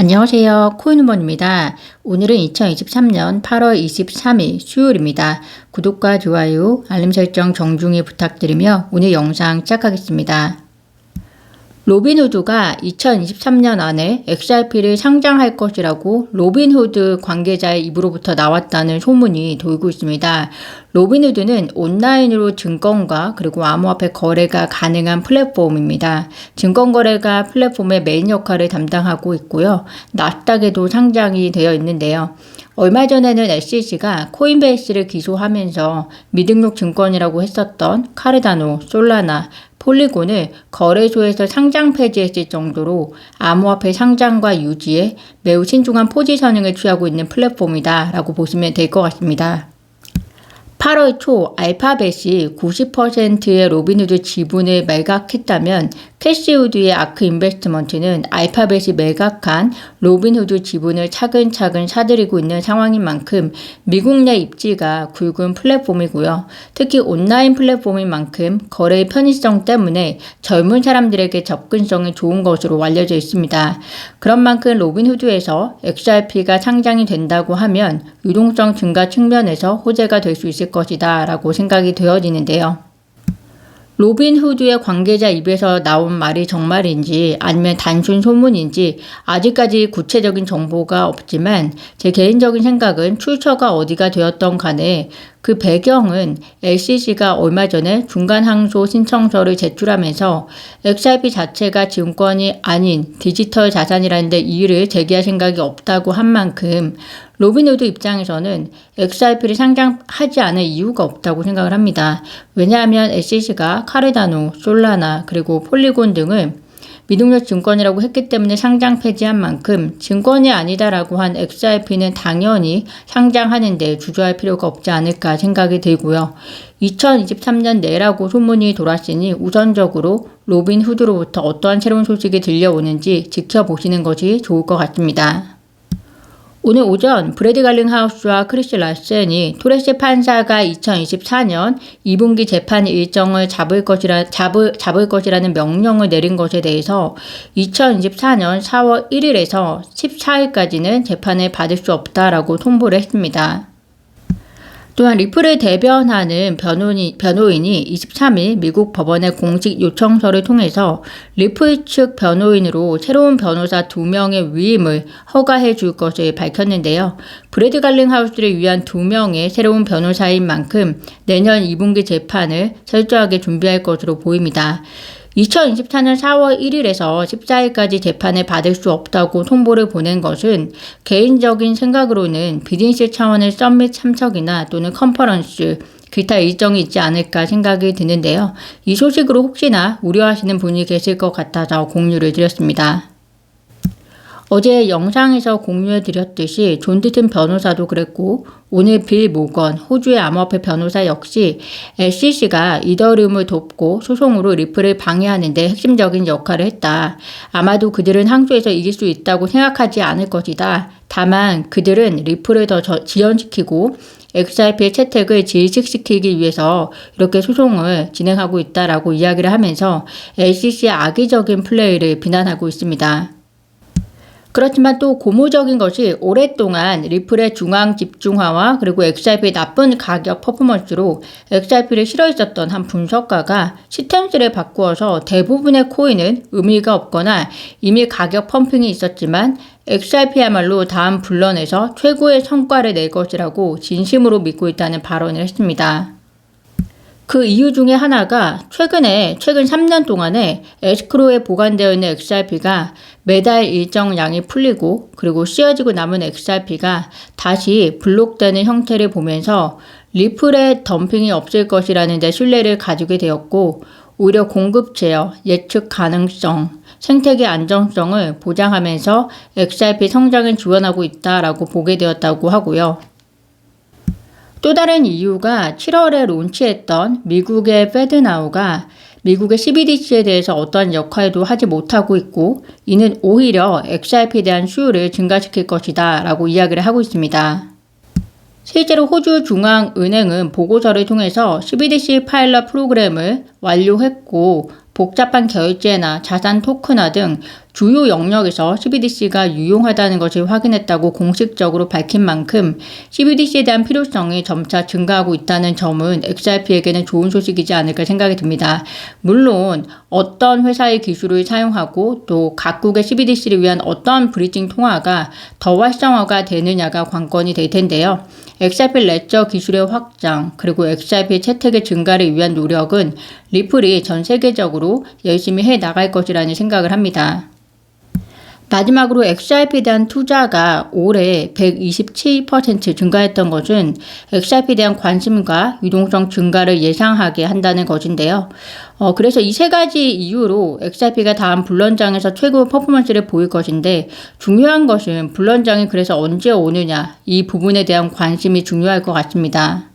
안녕하세요. 코인원입니다. 오늘은 2023년 8월 23일 수요일입니다. 구독과 좋아요, 알림 설정 정중히 부탁드리며 오늘 영상 시작하겠습니다. 로빈후드가 2023년 안에 XRP를 상장할 것이라고 로빈후드 관계자의 입으로부터 나왔다는 소문이 돌고 있습니다. 로빈후드는 온라인으로 증권과 그리고 암호화폐 거래가 가능한 플랫폼입니다. 증권 거래가 플랫폼의 메인 역할을 담당하고 있고요. 나스닥에도 상장이 되어 있는데요. 얼마 전에는 SEC가 코인베이스를 기소하면서 미등록 증권이라고 했었던 카르다노, 솔라나, 폴리곤을 거래소에서 상장 폐지했을 정도로 암호화폐 상장과 유지에 매우 신중한 포지셔닝을 취하고 있는 플랫폼이다 라고 보시면 될 것 같습니다. 8월 초 알파벳이 90%의 로빈후드 지분을 매각했다면 캐시우드의 아크 인베스트먼트는 알파벳이 매각한 로빈후드 지분을 차근차근 사들이고 있는 상황인 만큼 미국 내 입지가 굵은 플랫폼이고요. 특히 온라인 플랫폼인 만큼 거래의 편의성 때문에 젊은 사람들에게 접근성이 좋은 것으로 알려져 있습니다. 그런 만큼 로빈후드에서 XRP가 상장이 된다고 하면 유동성 증가 측면에서 호재가 될 수 있을 것이다 라고 생각이 되어지는데요. 로빈 후드의 관계자 입에서 나온 말이 정말인지 아니면 단순 소문인지 아직까지 구체적인 정보가 없지만 제 개인적인 생각은 출처가 어디가 되었던 간에 그 배경은 LCC가 얼마 전에 중간 항소 신청서를 제출하면서 XRP 자체가 증권이 아닌 디지털 자산이라는 데 이의를 제기할 생각이 없다고 한 만큼 로빈후드 입장에서는 XRP를 상장하지 않을 이유가 없다고 생각을 합니다. 왜냐하면 SEC가 카르다노, 솔라나, 그리고 폴리곤 등을 미등록 증권이라고 했기 때문에 상장 폐지한 만큼 증권이 아니다라고 한 XRP는 당연히 상장하는데 주저할 필요가 없지 않을까 생각이 들고요. 2023년 내라고 소문이 돌았으니 우선적으로 로빈 후드로부터 어떠한 새로운 소식이 들려오는지 지켜보시는 것이 좋을 것 같습니다. 오늘 오전 브래드 갈링하우스와 크리스 라센이 토레스 판사가 2024년 2분기 재판 일정을 잡을 것이라 잡을 잡을 것이라는 명령을 내린 것에 대해서 2024년 4월 1일에서 14일까지는 재판을 받을 수 없다라고 통보를 했습니다. 또한 리플을 대변하는 변호인이, 변호인이 23일 미국 법원의 공식 요청서를 통해서 리플 측 변호인으로 새로운 변호사 2명의 위임을 허가해 줄 것을 밝혔는데요. 브래드 갈링하우스를 위한 2명의 새로운 변호사인 만큼 내년 2분기 재판을 철저하게 준비할 것으로 보입니다. 2024년 4월 1일에서 14일까지 재판을 받을 수 없다고 통보를 보낸 것은 개인적인 생각으로는 비즈니스 차원의 썸밋 참석이나 또는 컨퍼런스, 기타 일정이 있지 않을까 생각이 드는데요. 이 소식으로 혹시나 우려하시는 분이 계실 것 같아서 공유를 드렸습니다. 어제 영상에서 공유해 드렸듯이 존 디튼 변호사도 그랬고 오늘 빌 모건 호주의 암호화폐 변호사 역시 SEC가 이더리움을 돕고 소송으로 리플을 방해하는 데 핵심적인 역할을 했다. 아마도 그들은 항소에서 이길 수 있다고 생각하지 않을 것이다. 다만 그들은 리플을 더 지연시키고 XRP의 채택을 질식시키기 위해서 이렇게 소송을 진행하고 있다라고 이야기를 하면서 SEC의 악의적인 플레이를 비난하고 있습니다. 그렇지만 또 고무적인 것이 오랫동안 리플의 중앙 집중화와 그리고 XRP의 나쁜 가격 퍼포먼스로 XRP를 싫어했었던 한 분석가가 시템스를 바꾸어서 대부분의 코인은 의미가 없거나 이미 가격 펌핑이 있었지만 XRP야말로 다음 불런에서 최고의 성과를 낼 것이라고 진심으로 믿고 있다는 발언을 했습니다. 그 이유 중에 하나가 최근에 최근 3년 동안에 에스크로에 보관되어 있는 XRP가 매달 일정량이 풀리고 그리고 씌어지고 남은 XRP가 다시 블록되는 형태를 보면서 리플의 덤핑이 없을 것이라는 데 신뢰를 가지게 되었고 오히려 공급 제어, 예측 가능성, 생태계 안정성을 보장하면서 XRP 성장을 지원하고 있다라고 보게 되었다고 하고요. 또 다른 이유가 7월에 론치했던 미국의 페드나우가 미국의 CBDC에 대해서 어떠한 역할도 하지 못하고 있고 이는 오히려 XRP에 대한 수요를 증가시킬 것이다 라고 이야기를 하고 있습니다. 실제로 호주 중앙은행은 보고서를 통해서 CBDC 파일럿 프로그램을 완료했고 복잡한 결제나 자산 토큰화 등 주요 영역에서 CBDC가 유용하다는 것을 확인했다고 공식적으로 밝힌 만큼 CBDC에 대한 필요성이 점차 증가하고 있다는 점은 XRP에게는 좋은 소식이지 않을까 생각이 듭니다. 물론 어떤 회사의 기술을 사용하고 또 각국의 CBDC를 위한 어떤 브리징 통화가 더 활성화가 되느냐가 관건이 될 텐데요. XRP 레저 기술의 확장 그리고 XRP 채택의 증가를 위한 노력은 리플이 전 세계적으로 열심히 해 나갈 것이라는 생각을 합니다. 마지막으로 XRP에 대한 투자가 올해 127% 증가했던 것은 XRP에 대한 관심과 유동성 증가를 예상하게 한다는 것인데요. 어, 그래서 이 세 가지 이유로 XRP가 다음 불런장에서 최고 퍼포먼스를 보일 것인데 중요한 것은 불런장이 그래서 언제 오느냐 이 부분에 대한 관심이 중요할 것 같습니다.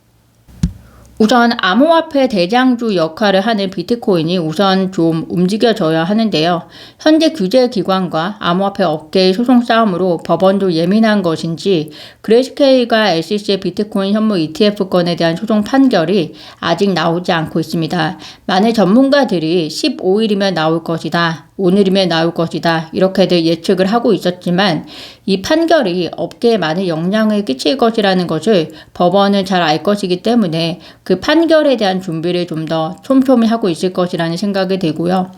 우선 암호화폐 대장주 역할을 하는 비트코인이 우선 좀 움직여져야 하는데요. 현재 규제 기관과 암호화폐 업계의 소송 싸움으로 법원도 예민한 것인지 그레스케이가 SEC의 비트코인 현물 ETF 건에 대한 소송 판결이 아직 나오지 않고 있습니다. 많은 전문가들이 15일이면 나올 것이다. 오늘이면 나올 것이다. 이렇게들 예측을 하고 있었지만 이 판결이 업계에 많은 영향을 끼칠 것이라는 것을 법원은 잘 알 것이기 때문에 그 판결에 대한 준비를 좀 더 촘촘히 하고 있을 것이라는 생각이 되고요.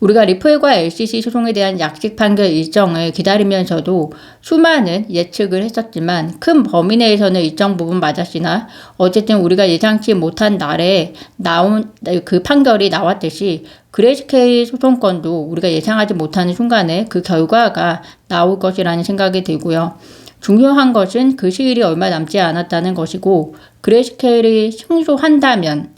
우리가 리플과 LCC 소송에 대한 약식 판결 일정을 기다리면서도 수많은 예측을 했었지만 큰 범위 내에서는 일정 부분 맞았으나 어쨌든 우리가 예상치 못한 날에 나온 그 판결이 나왔듯이 그레이스케이 소송건도 우리가 예상하지 못하는 순간에 그 결과가 나올 것이라는 생각이 들고요. 중요한 것은 그 시일이 얼마 남지 않았다는 것이고 그레이스케일이 승소한다면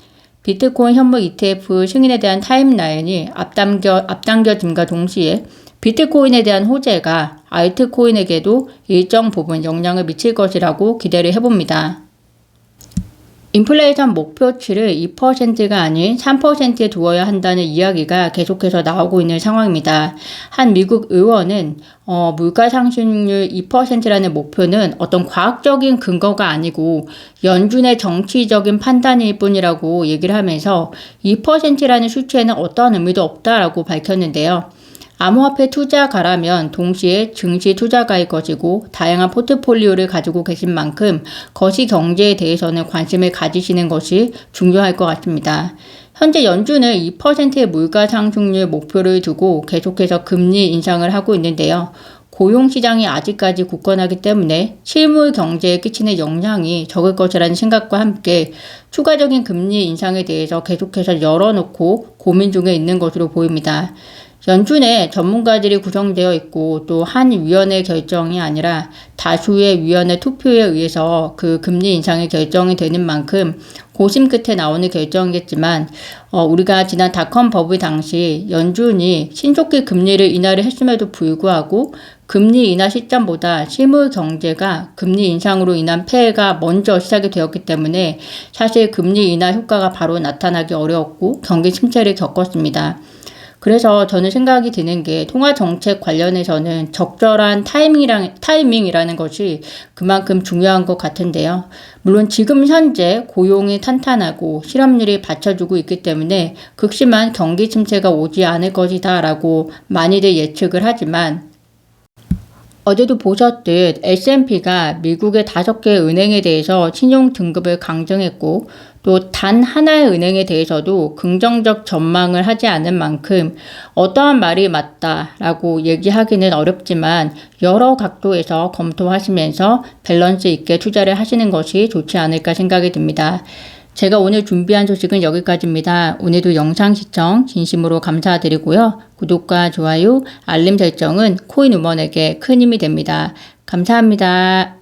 비트코인 현물 ETF 승인에 대한 타임라인이 앞당겨, 앞당겨짐과 동시에 비트코인에 대한 호재가 알트코인에게도 일정 부분 영향을 미칠 것이라고 기대를 해봅니다. 인플레이션 목표치를 2%가 아닌 3%에 두어야 한다는 이야기가 계속해서 나오고 있는 상황입니다. 한 미국 의원은 어, 물가 상승률 2%라는 목표는 어떤 과학적인 근거가 아니고 연준의 정치적인 판단일 뿐이라고 얘기를 하면서 2%라는 수치에는 어떠한 의미도 없다라고 밝혔는데요. 암호화폐 투자가라면 동시에 증시 투자가일 것이고 다양한 포트폴리오를 가지고 계신 만큼 거시 경제에 대해서는 관심을 가지시는 것이 중요할 것 같습니다. 현재 연준은 2%의 물가 상승률 목표를 두고 계속해서 금리 인상을 하고 있는데요. 고용 시장이 아직까지 굳건하기 때문에 실물 경제에 끼치는 영향이 적을 것이라는 생각과 함께 추가적인 금리 인상에 대해서 계속해서 열어놓고 고민 중에 있는 것으로 보입니다. 연준에 전문가들이 구성되어 있고 또 한 위원회 결정이 아니라 다수의 위원회 투표에 의해서 그 금리 인상이 결정이 되는 만큼 고심 끝에 나오는 결정이겠지만 어, 우리가 지난 닷컴 버블 당시 연준이 신속히 금리를 인하를 했음에도 불구하고 금리 인하 시점보다 실물 경제가 금리 인상으로 인한 폐해가 먼저 시작이 되었기 때문에 사실 금리 인하 효과가 바로 나타나기 어려웠고 경기 침체를 겪었습니다. 그래서 저는 생각이 드는 게 통화 정책 관련해서는 적절한 타이밍이랑, 타이밍이라는 것이 그만큼 중요한 것 같은데요. 물론 지금 현재 고용이 탄탄하고 실업률이 받쳐주고 있기 때문에 극심한 경기 침체가 오지 않을 것이다라고 많이들 예측을 하지만 어제도 보셨듯 S&P가 미국의 다섯 개 은행에 대해서 신용 등급을 강정했고 또 단 하나의 은행에 대해서도 긍정적 전망을 하지 않은 만큼 어떠한 말이 맞다라고 얘기하기는 어렵지만 여러 각도에서 검토하시면서 밸런스 있게 투자를 하시는 것이 좋지 않을까 생각이 듭니다. 제가 오늘 준비한 소식은 여기까지입니다. 오늘도 영상 시청 진심으로 감사드리고요. 구독과 좋아요, 알림 설정은 코인 우먼에게 큰 힘이 됩니다. 감사합니다.